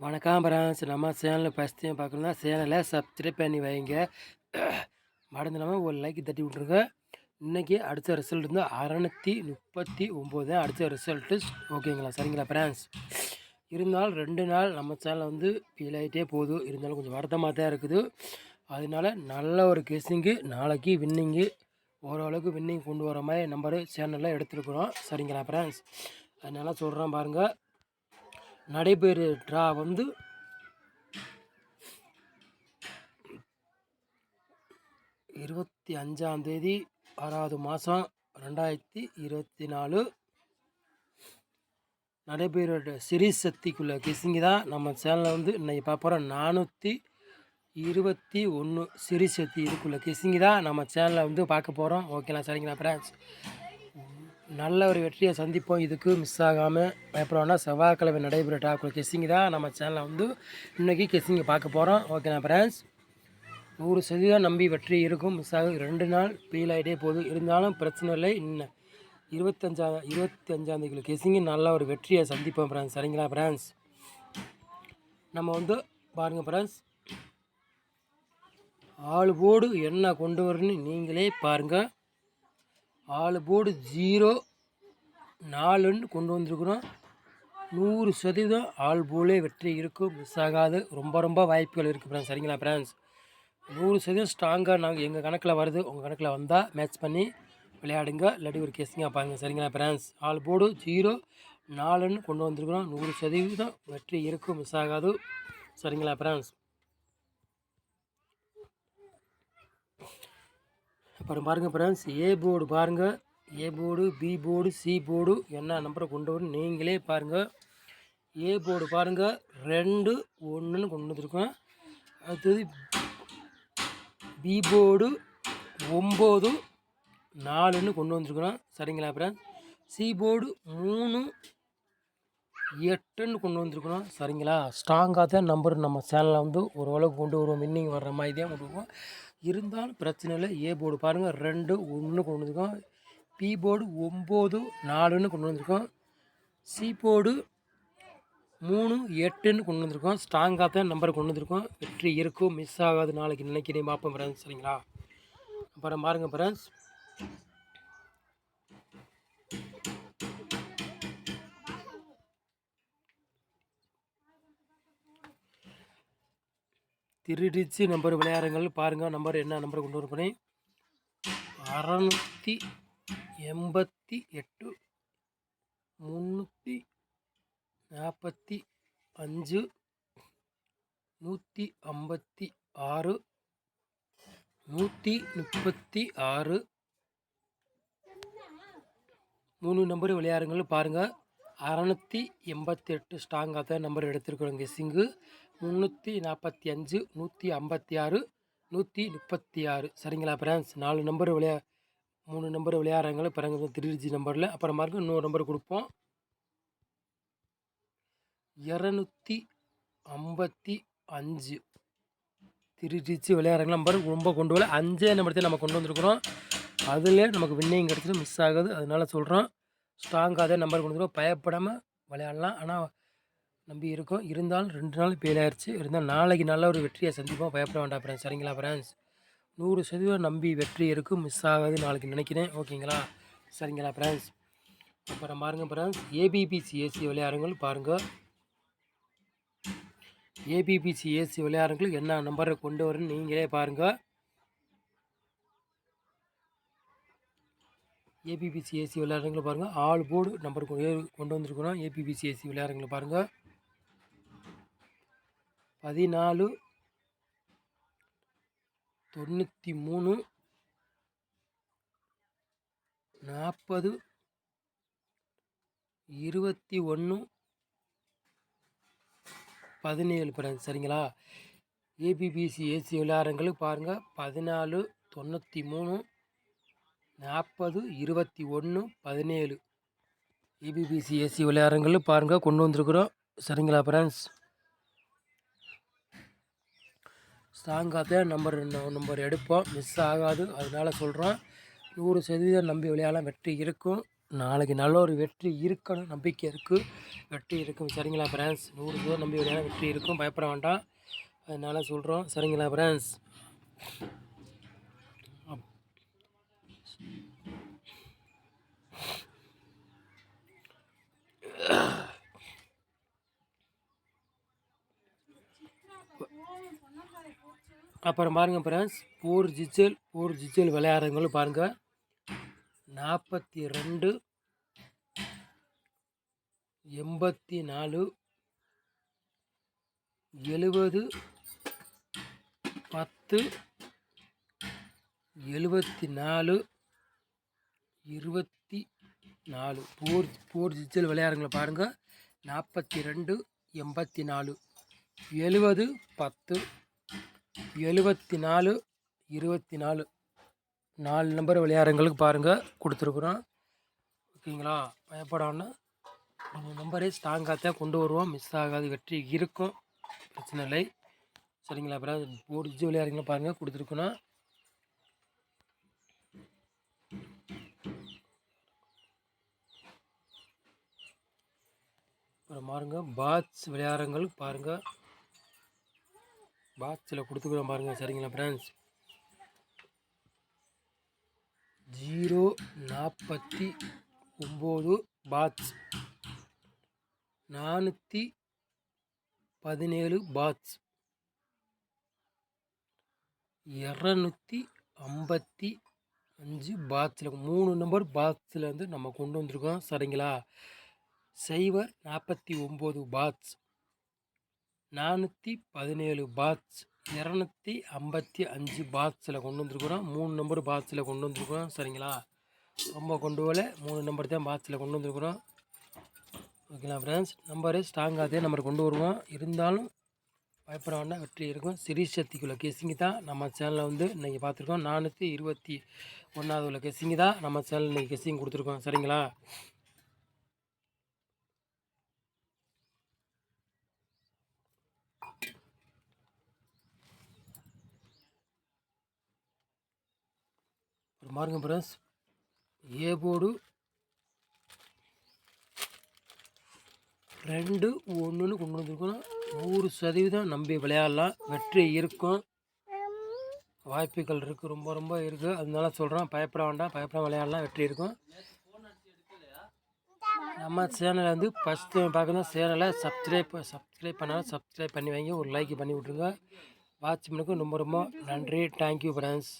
வணக்கம் பிரான்ஸ் நம்ம சேனலில் ஃபஸ்ட் டைம் பார்க்கணுன்னா சேனலை சப்ஸ்கிரைப் பண்ணி வைங்க. மறந்துடாமல் ஒரு லைக் தட்டி விட்ருங்க இன்றைக்கி அடுத்த ரிசல்ட் வந்து அறநூற்றி முப்பத்தி ஒம்பது தான் அடுத்த ரிசல்ட்டு ஓகேங்களா சரிங்களா பிரான்ஸ் இருந்தாலும் ரெண்டு நாள் நம்ம சேனலில் வந்து ஃபீல் ஆகிட்டே போதும் இருந்தாலும் கொஞ்சம் வருத்தமாக தான் இருக்குது. அதனால நல்ல ஒரு கெஸ்ஸிங்கு நாளைக்கு வின்னிங்கு ஓரளவுக்கு வின்னிங் கொண்டு வர மாதிரி நம்பரு சேனலில் எடுத்துருக்குறோம். சரிங்களா ஃப்ரெண்ட்ஸ் அதனால சொல்கிறேன் பாருங்கள் நடைபெறு ட்ரா வந்து இருபத்தி அஞ்சாந்தேதி ஆறாவது மாதம் ரெண்டாயிரத்தி இருபத்தி நாலு. நடைபெற சிறி சக்திக்குள்ள கிசிங்கி தான் நம்ம சேனலில் வந்து இன்றைக்கி பார்க்க போகிறோம் நானூற்றி இருபத்தி ஒன்று சிறி சக்தி இதுக்குள்ள கிசிங்கி தான் நம்ம சேனலில் வந்து பார்க்க போகிறோம் ஓகேண்ணா சரிங்கண்ணா ஃப்ரெண்ட்ஸ் நல்ல ஒரு வெற்றியை சந்திப்போம். இதுக்கு மிஸ் ஆகாமல் பயப்படோம்னா செவ்வாய்க்கிழமை நடைபெற டாக்குல கெஸ்ஸிங் தான் நம்ம சேனலில் வந்து இன்றைக்கி கெஸ்ஸிங்கை பார்க்க போகிறோம் ஓகேண்ணா ஃப்ரெண்ட்ஸ் நூறு சதவீதம் நம்பி வெற்றி இருக்கும். மிஸ் ஆகும். ரெண்டு நாள் ஃபீல் ஆகிட்டே போகுது. இருந்தாலும் பிரச்சனை இல்லை. இன்னும் இருபத்தஞ்சா இருபத்தி அஞ்சாந்தேதிக்குள்ள கெஸ்ஸிங்கு நல்ல ஒரு வெற்றியை சந்திப்போம் ஃப்ரெண்ட்ஸ் சரிங்களா ஃப்ரெண்ட்ஸ் நம்ம வந்து பாருங்கள் ஃப்ரெண்ட்ஸ் ஆள் போடு என்ன கொண்டு வரணும்னு நீங்களே பாருங்கள் ஆள் போடு ஜீரோ நாலுன்னு கொண்டு வந்திருக்கிறோம். நூறு சதவீதம் ஆள் போலே வெற்றி இருக்கும் மிஸ் ஆகாது. ரொம்ப ரொம்ப வாய்ப்புகள் இருக்குது ஃப்ரெண்ட்ஸ் சரிங்களா ஃப்ரெண்ட்ஸ் நூறு சதவீதம் ஸ்ட்ராங்காக நாங்கள் எங்கள் கணக்கில் வருது. உங்கள் கணக்கில் வந்தால் மேட்ச் பண்ணி விளையாடுங்க. இல்லாட்டி ஒரு கேஸிங்காக பாருங்கள் சரிங்களா ஃப்ரெண்ட்ஸ் ஆள் போடு ஜீரோ நாலுன்னு கொண்டு வந்திருக்கிறோம். நூறு சதவீதம் வெற்றி இருக்கும் மிஸ் ஆகாது. சரிங்களா ஃப்ரெண்ட்ஸ் அப்புறம் பாருங்கள் ஃப்ரெண்ட்ஸ் ஏ போர்டு பாருங்கள் A board B board C board என்ன நம்பரை கொண்டு வரும் நீங்களே பாருங்கள் ஏ போர்டு பாருங்கள் ரெண்டு ஒன்றுன்னு கொண்டு வந்துருக்கோம். அடுத்தது பி போர்டு ஒம்பது நாலுன்னு கொண்டு வந்துருக்குறோம். சரிங்களா ஃப்ரெண்ட்ஸ் சி போர்டு மூணு எட்டுன்னு கொண்டு வந்துருக்குறோம். சரிங்களா? ஸ்ட்ராங்காக தான் நம்பர் நம்ம சேனலில் வந்து ஓரளவுக்கு கொண்டு வருவோம். வின்னிங் வர்ற மாதிரி தான் கொண்டு வருவோம். இருந்தாலும் பிரச்சனை இல்லை. ஏ போர்டு பாருங்கள் ரெண்டு ஒன்று கொண்டு வந்திருக்கோம். பி போர்டு ஒம்பது நாலுன்னு கொண்டு வந்திருக்கோம். சி போர்டு மூணு எட்டுன்னு கொண்டு வந்திருக்கோம். ஸ்ட்ராங்காக தான் நம்பர் கொண்டு வந்திருக்கோம். வெற்றி இருக்கும். மிஸ் ஆகாது நாளைக்கு நினைக்கிறேன். பார்ப்போம் ஃப்ரெண்ட்ஸ் சரிங்களா? அப்புறம் பாருங்கள் ஃப்ரெண்ட்ஸ் திருடிச்சு நம்பர் விளையாடுங்கள். பாருங்கள் நம்பர் என்ன நம்பர் கொண்டு வரப்போனேன் அறநூற்றி எண்பத்தி எட்டு முந்நூற்றி நாற்பத்தி அஞ்சு நூற்றி ஐம்பத்தி ஆறு நூற்றி முப்பத்தி ஆறு. மூணு நம்பர் விளையாடுங்கள். பாருங்கள் அறநூற்றி எண்பத்தி எட்டு ஸ்ட்ராங்காக தான் நம்பர் எடுத்துருக்குறோம் கெஸ்ஸிங்கு முந்நூற்றி நாற்பத்தி அஞ்சு நூற்றி ஐம்பத்தி ஆறு நூற்றி முப்பத்தி ஆறு. சரிங்களா ஃப்ரெண்ட்ஸ் நாலு நம்பர் விளையா மூணு நம்பர் விளையாடுறாங்கள பிறகு திருச்சி நம்பரில் அப்புறம் பாருங்க இன்னொரு நம்பர் கொடுப்போம். இரநூத்தி ஐம்பத்தி அஞ்சு. திருச்சி விளையாடுறாங்க நம்பர் ரொம்ப கொண்டு வரல. அஞ்சே நம்பர் நம்ம கொண்டு வந்திருக்கிறோம். அதில் நமக்கு வின்னிங் கிடச்சிட்டு மிஸ் ஆகுது. அதனால சொல்கிறோம் ஸ்ட்ராங்காக அதே நம்பர் கொண்டு வந்துடும் பயப்படாமல் விளையாடலாம். ஆனால் நம்பி இருக்கோம். இருந்தாலும் ரெண்டு நாள் ஃபெயில் ஆயிடுச்சு இருந்தால் நாளைக்கு நல்ல ஒரு வெற்றியை சந்திப்போம். பயப்பட வேண்டாம் ஃப்ரெண்ட்ஸ் சரிங்களா ஃப்ரெண்ட்ஸ் நூறு சதவீதம் நம்பி வெற்றி இருக்கும் மிஸ் ஆகாது நாளைக்கு நினைக்கிறேன். ஓகேங்களா? சரிங்களா ஃப்ரெண்ட்ஸ் அப்புறம் பாருங்கள் ஃப்ரெண்ட்ஸ் ஏபிபிசி ஏசி விளையாடுங்கள். பாருங்கள் ஏபிபிசி ஏசி விளையாடுங்கள். என்ன நம்பரை கொண்டு வரும்னு நீங்களே பாருங்கள் ஏபிபிசி ஏசி விளையாடுறவங்களை பாருங்கள் ஆல் போர்டு நம்பர் கொண்டு வந்திருக்கிறோம் ஏபிபிசி ஏசி விளையாடுறவங்களை பாருங்கள் பதினாலு தொண்ணூற்றி மூணு நாற்பது இருபத்தி ஒன்று பதினேழு ஃப்ரெண்ட்ஸ் சரிங்களா ஏபிபிசி ஏசி விளையாடுறங்களுக்கு பாருங்கள் பதினாலு தொண்ணூற்றி மூணு நாற்பது இருபத்தி ஒன்று பதினேழு ஏபிபிசி ஏசி விளையாடுறங்களும் பாருங்கள் கொண்டு வந்திருக்குறோம். சரிங்களா பிரான்ஸ் ஸ்ட்ராங்காக தான் நம்பர் நம்பர் எடுப்போம். மிஸ் ஆகாது. அதனால் சொல்கிறோம் நூறு சதவீதம் நம்பி விளையாடலாம். வெற்றி இருக்கும். நாளைக்கு நல்ல ஒரு வெற்றி இருக்கணும். நம்பிக்கை இருக்குது வெற்றி இருக்கும். சரிங்களா பிரான்ஸ் நூறு சதவீதம் நம்பி விளையாட வெற்றி இருக்கும். பயப்பட வேண்டாம். அதனால் சொல்கிறோம் சரிங்களா பிரான்ஸ் அப்புறம் பாருங்கள் ஃப்ரெண்ட்ஸ் போர் ஜிச்சல் போர் ஜிச்சல் விளையாடுறவங்களும் பாருங்கள் நாற்பத்தி ரெண்டு எண்பத்தி நாலு எழுபது பத்து எழுபத்தி நாலு இருபத்தி நாலு போர் போர் ஜிச்சல் விளையாடுங்களை பாருங்கள் நாற்பத்தி ரெண்டு எண்பத்தி நாலு எழுபது பத்து எழுபத்தி நாலு இருபத்தி நாலு நாலு நம்பர் விளையாடுறவங்களுக்கு பாருங்கள் கொடுத்துருக்குறோம். ஓகேங்களா? பயப்படாமல் உங்கள் நம்பரே ஸ்ட்ராங்காக தான் கொண்டு வருவோம். மிஸ் ஆகாது வெற்றி இருக்கும். பிரச்சனை இல்லை. சரிங்களா அப்புறம் போர்ஜி விளையாடுறீங்களா பாருங்கள் கொடுத்துருக்கணும் அப்புறம் பாருங்கள் பாட்ஸ் விளையாடுறங்களுக்கு பாருங்கள் பாக்ஸில் கொடுத்துக்கிறோம் பாருங்கள் சரிங்களா ஃப்ரெண்ட்ஸ் ஜீரோ நாற்பத்தி ஒம்பது பாட்ஸ் நானூற்றி பதினேழு பாட்ஸ் இரநூத்தி ஐம்பத்தி அஞ்சு பாக்ஸில் மூணு நம்பர் பாக்ஸில் வந்து நம்ம கொண்டு வந்திருக்கோம். சரிங்களா? சைவர் நாற்பத்தி ஒம்பது பாக்ஸ் நானூற்றி பதினேழு பாக்ஸ் இரநூத்தி ஐம்பத்தி அஞ்சு பாக்ஸில் கொண்டு வந்துருக்குறோம். மூணு நம்பர் பாக்ஸில் கொண்டு வந்திருக்குறோம் சரிங்களா? ரொம்ப கொண்டு போகல. மூணு நம்பர் தான் பாக்ஸில் கொண்டு வந்திருக்குறோம். ஓகேங்களா ஃப்ரெண்ட்ஸ் நம்பரு ஸ்ட்ராங்காக தான் நம்பர் கொண்டு வருவோம். இருந்தாலும் பயப்பட வேண்டாம். வெற்றி இருக்கும். சிறீ சக்திக்குள்ள கெஸிங்கு தான் நம்ம சேனலில் வந்து இன்றைக்கி பார்த்துருக்கோம். நானூற்றி இருபத்தி ஒன்றாவது உள்ள கெஸிங்கு தான் நம்ம சேனல் இன்றைக்கி கெஸிங் கொடுத்துருக்கோம். சரிங்களா? ஒரு பாருங்க ஃப்ரெண்ட்ஸ் ஏ போர்டு ரெண்டு ஒன்றுன்னு கொண்டு வந்துருக்கோம். நூறு சதவீதம் நம்பி விளையாடலாம். வெற்றி இருக்கும். வாய்ப்புகள் இருக்குது ரொம்ப ரொம்ப இருக்குது அதனால சொல்கிறோம் பயப்பட வேண்டாம். பயப்பட விளையாடலாம். வெற்றி இருக்கும். நம்ம சேனலை வந்து ஃபஸ்ட் டைம் பார்க்கணும் சேனலை சப்ஸ்கிரைப் சப்ஸ்கிரைப் பண்ணாலும் சப்ஸ்கிரைப் பண்ணி வைங்க. ஒரு லைக் பண்ணி விட்ருங்க வாட்ச் ரொம்ப ரொம்ப நன்றி. Thank you friends